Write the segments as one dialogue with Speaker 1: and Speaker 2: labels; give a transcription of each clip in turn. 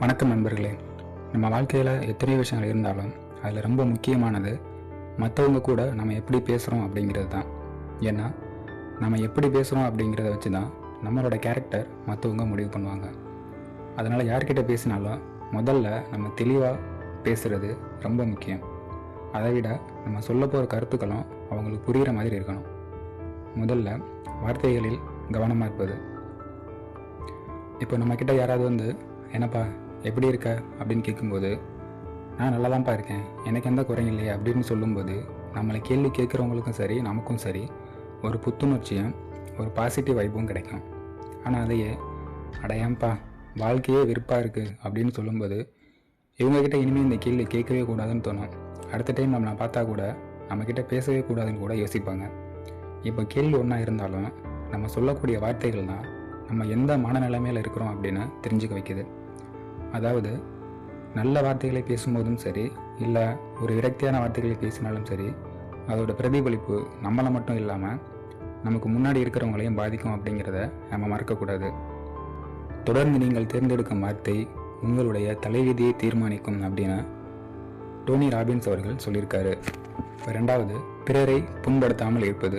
Speaker 1: வணக்கம் நண்பர்களே. நம்ம வாழ்க்கையில் எத்தனையோ விஷயங்கள் இருந்தாலும் அதில் ரொம்ப முக்கியமானது மற்றவங்க கூட நம்ம எப்படி பேசுகிறோம் அப்படிங்கிறது தான். ஏன்னா நம்ம எப்படி பேசுகிறோம் அப்படிங்கிறத வச்சு தான் நம்மளோட கேரக்டர் மற்றவங்க முடிவு பண்ணுவாங்க. அதனால் யார்கிட்ட பேசினாலும் முதல்ல நம்ம தெளிவாக பேசுகிறது ரொம்ப முக்கியம். அதை விட நம்ம சொல்ல போகிற கருத்துக்களும் அவங்களுக்கு புரிகிற மாதிரி இருக்கணும். முதல்ல வார்த்தைகளில் கவனமாக இருப்பது. இப்போ நம்மக்கிட்ட யாராவது வந்து என்னப்பா எப்படி இருக்க? அப்படின்னு கேட்கும்போது நான் நல்லா தான்ப்பா இருக்கேன். எனக்கு எந்த குறையும் இல்லையே அப்படின்னு சொல்லும்போது நம்மளை கேள்வி கேட்குறவங்களுக்கும் சரி நமக்கும் சரி ஒரு புத்துணர்ச்சியும் ஒரு பாசிட்டிவ் வைப்பும் கிடைக்கும். ஆனால் அதையே அடையாம்ப்பா வாழ்க்கையே வெறுப்பாக இருக்குது அப்படின்னு சொல்லும்போது இவங்கக்கிட்ட இனிமேல் இந்த கேள்வி கேட்கவே கூடாதுன்னு தோணும். அடுத்த டைம் நம்மளை பார்த்தா கூட நம்மக்கிட்ட பேசவே கூடாதுன்னு கூட யோசிப்பாங்க. இப்போ கேள்வி ஒன்றா இருந்தாலும் நம்ம சொல்லக்கூடிய வார்த்தைகள் தான் நம்ம எந்த மனநிலைமையில் இருக்கிறோம் அப்படின்னு தெரிஞ்சுக்க வைக்குது. அதாவது நல்ல வார்த்தைகளை பேசும்போதும் சரி இல்லை ஒரு விரக்தியான வார்த்தைகளை பேசினாலும் சரி அதோட பிரதிபலிப்பு நம்மளை மட்டும் இல்லாமல் நமக்கு முன்னாடி இருக்கிறவங்களையும் பாதிக்கும் அப்படிங்கிறத நம்ம மறக்கக்கூடாது. தொடர்ந்து நீங்கள் தேர்ந்தெடுக்கும் வார்த்தை உங்களுடைய தலைவிதியை தீர்மானிக்கும் அப்படின்னு டோனி ராபின்ஸ் அவர்கள் சொல்லியிருக்காரு. ரெண்டாவது பிறரை புண்படுத்தாமல் இருப்பது.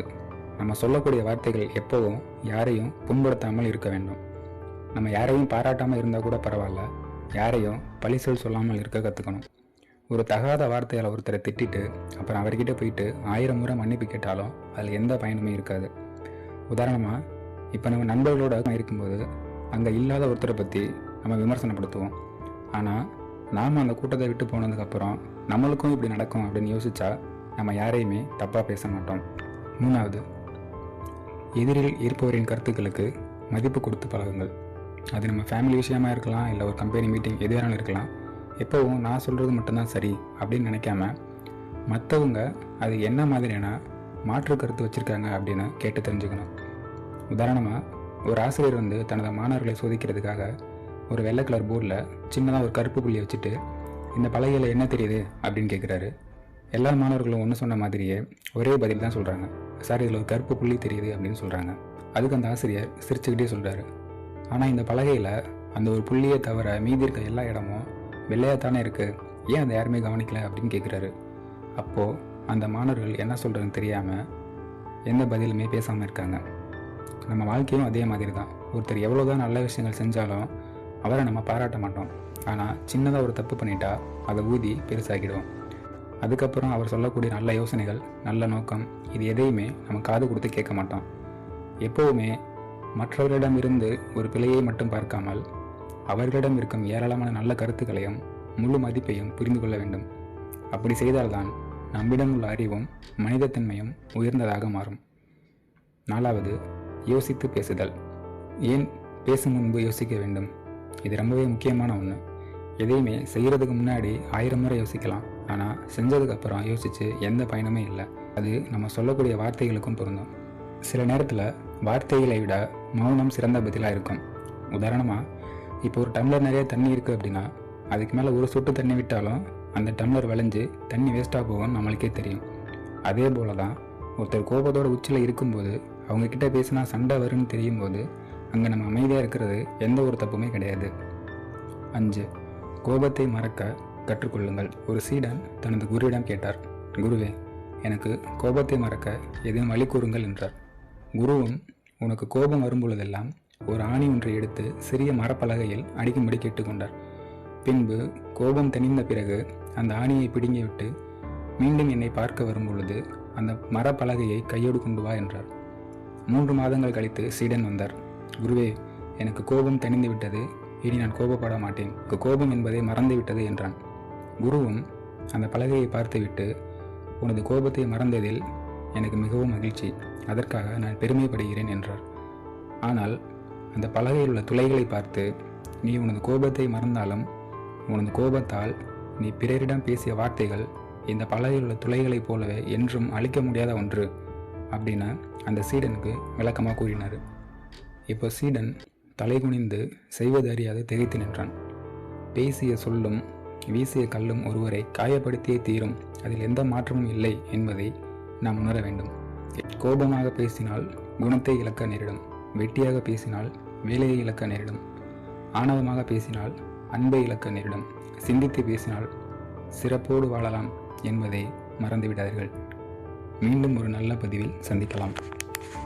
Speaker 1: நம்ம சொல்லக்கூடிய வார்த்தைகள் எப்போவும் யாரையும் புண்படுத்தாமல் இருக்க வேண்டும். நம்ம யாரையும் பாராட்டாமல் இருந்தால் கூட பரவாயில்ல. யாரையும் பழிசொல் சொல்லாமல் இருக்க கற்றுக்கணும் ஒரு தகாத வார்த்தையால் ஒருத்தரை திட்டிட்டு அப்புறம் அவர்கிட்ட போயிட்டு ஆயிரம் முறை மன்னிப்பு கேட்டாலும் அதில் எந்த பயனுமே இருக்காது. உதாரணமாக இப்போ நம்ம நண்பர்களோட இருக்கும்போது அங்கே இல்லாத ஒருத்தரை பற்றி நம்ம விமர்சனப்படுத்துவோம். ஆனால் நாம் அந்த கூட்டத்தை விட்டு போனதுக்கப்புறம் நம்மளுக்கும் இப்படி நடக்கும் அப்படின்னு யோசிச்சா நம்ம யாரையுமே தப்பாக பேச மாட்டோம். மூணாவது எதிரில் இருப்பவரின் கருத்துக்களுக்கு மதிப்பு கொடுத்து பழகுங்கள். அது நம்ம ஃபேமிலி விஷயமா இருக்கலாம் இல்லை ஒரு கம்பெனி மீட்டிங் எது வேணாலும் இருக்கலாம். எப்போவும் நான் சொல்கிறது மட்டும்தான் சரி அப்படின்னு நினைக்காம மற்றவங்க அது என்ன மாதிரியான மாற்று கருத்து வச்சுருக்காங்க அப்படின்னு கேட்டு தெரிஞ்சுக்கணும். உதாரணமாக ஒரு ஆசிரியர் வந்து தனது மாணவர்களை சோதிக்கிறதுக்காக ஒரு வெள்ளை கலர் போர்டில் சின்னதாக ஒரு கருப்பு புள்ளியை வச்சுட்டு இந்த பலகையில் என்ன தெரியுது? அப்படின்னு கேட்குறாரு எல்லா மாணவர்களும் ஒன்று சொன்ன மாதிரியே ஒரே பதில் தான் சொல்கிறாங்க சார் இதில் ஒரு கருப்பு புள்ளி தெரியுது அப்படின்னு சொல்கிறாங்க அதுக்கு அந்த ஆசிரியர் சிரிச்சுக்கிட்டே சொல்கிறாரு ஆனால் இந்த பலகையில் அந்த ஒரு புள்ளியை தவிர மீதி இருக்க எல்லா இடமும் வெள்ளையாக தானே இருக்குது ஏன் அதை யாருமே கவனிக்கல அப்படின்னு கேட்குறாரு அப்போது அந்த மாணவர்கள் என்ன சொல்கிறதுன்னு தெரியாமல் எந்த பதிலுமே பேசாமல் இருக்காங்க. நம்ம வாழ்க்கையும் அதே மாதிரி தான் ஒருத்தர் எவ்வளோ தான் நல்ல விஷயங்கள் செஞ்சாலும் அவரை நம்ம பாராட்ட மாட்டோம். ஆனால் சின்னதாக ஒரு தப்பு பண்ணிட்டா அதை ஊதி பெருசாகிடுவோம் அதுக்கப்புறம் அவர் சொல்லக்கூடிய நல்ல யோசனைகள் நல்ல நோக்கம் இது எதையுமே நம்ம காது கொடுத்து கேட்க மாட்டோம். எப்போவுமே மற்றவர்களிடமிருந்து ஒரு பிழையை மட்டும் பார்க்காமல் அவர்களிடம் இருக்கும் ஏராளமான நல்ல கருத்துக்களையும் முழு மதிப்பையும் புரிந்து கொள்ள வேண்டும். அப்படி செய்தால்தான் நம்மிடம் உள்ள அறிவும் மனிதத்தன்மையும் உயர்ந்ததாக மாறும். நாலாவது யோசித்து பேசுதல். ஏன் பேசும் முன்பு யோசிக்க வேண்டும்? இது ரொம்பவே முக்கியமான ஒன்று எதையுமே செய்கிறதுக்கு முன்னாடி ஆயிரம் முறை யோசிக்கலாம். ஆனால் செஞ்சதுக்கப்புறம் யோசித்து எந்த பயனுமே இல்லை. அது நம்ம சொல்லக்கூடிய வார்த்தைகளுக்கும் பொருந்தும். சில நேரத்தில் வார்த்தைகளை விட மௌனம் சிறந்த பதிலாக இருக்கும். உதாரணமாக இப்போ ஒரு டம்ளர் நிறைய தண்ணி இருக்குது அப்படின்னா அதுக்கு மேலே ஒரு சொட்டு தண்ணி விட்டாலும் அந்த டம்ளர் விளைஞ்சு தண்ணி வேஸ்ட்டாக போகும் நம்மளுக்கே தெரியும். அதே போல தான் ஒருத்தர் கோபத்தோட உச்சியில் இருக்கும்போது அவங்கக்கிட்ட பேசினா சண்டை வரும்னு தெரியும் போது அங்கே நம்ம அமைதியாக இருக்கிறது எந்த ஒரு தப்புமே கிடையாது. அஞ்சு கோபத்தை மறக்க கற்றுக்கொள்ளுங்கள். ஒரு சீடன் தனது குருவிடம் கேட்டார் குருவே எனக்கு கோபத்தை மறக்க எதுவும் வழி கூறுங்கள் என்றார். குருவும் உனக்கு கோபம் வரும்பொழுதெல்லாம் ஒரு ஆணி ஒன்றை எடுத்து சிறிய மரப்பலகையில் அடிக்கும்படி கேட்டுக்கொண்டார். பின்பு கோபம் தணிந்த பிறகு அந்த ஆணியை பிடுங்கிவிட்டு மீண்டும் என்னை பார்க்க வரும்பொழுது அந்த மரப்பலகையை கையோடு கொண்டு வா என்றார். மூன்று மாதங்கள் கழித்து சீடன் வந்தார். குருவே எனக்கு கோபம் தணிந்து விட்டது. இனி நான் கோபப்பட மாட்டேன். கோபம் என்பதை மறந்து விட்டது என்றான். குருவும் அந்த பலகையை பார்த்துவிட்டு உனது கோபத்தை மறந்ததில் எனக்கு மிகவும் மகிழ்ச்சி. அதற்காக நான் பெருமைப்படுகிறேன் என்றார். ஆனால் அந்த பலகையில் உள்ள துளைகளை பார்த்து நீ உனது கோபத்தை மறந்தாலும் உனது கோபத்தால் நீ பிறரிடம் பேசிய வார்த்தைகள் இந்த பலகையில் உள்ள துளைகளைப் போலவே என்றும் அழிக்க முடியாத ஒன்று அப்படின்னு அந்த சீடனுக்கு விளக்கமாக கூறினார். இப்போ சீடன் தலை குனிந்து செய்வது அறியாது திகைத்து நின்றான். பேசிய சொல்லும் வீசிய கல்லும் ஒருவரை காயப்படுத்தியே தீரும். அதில் எந்த மாற்றமும் இல்லை என்பதை நாம் உணர வேண்டும். கோபமாக பேசினால் குணத்தை இழக்க நேரிடும். வெட்டியாக பேசினால் வேலையை இழக்க நேரிடும். ஆணவமாக பேசினால் அன்பை இழக்க நேரிடும். சிந்தித்து பேசினால் சிறப்போடு வாழலாம் என்பதை மறந்துவிடாதீர்கள். மீண்டும் ஒரு நல்ல பதிவில் சந்திக்கலாம்.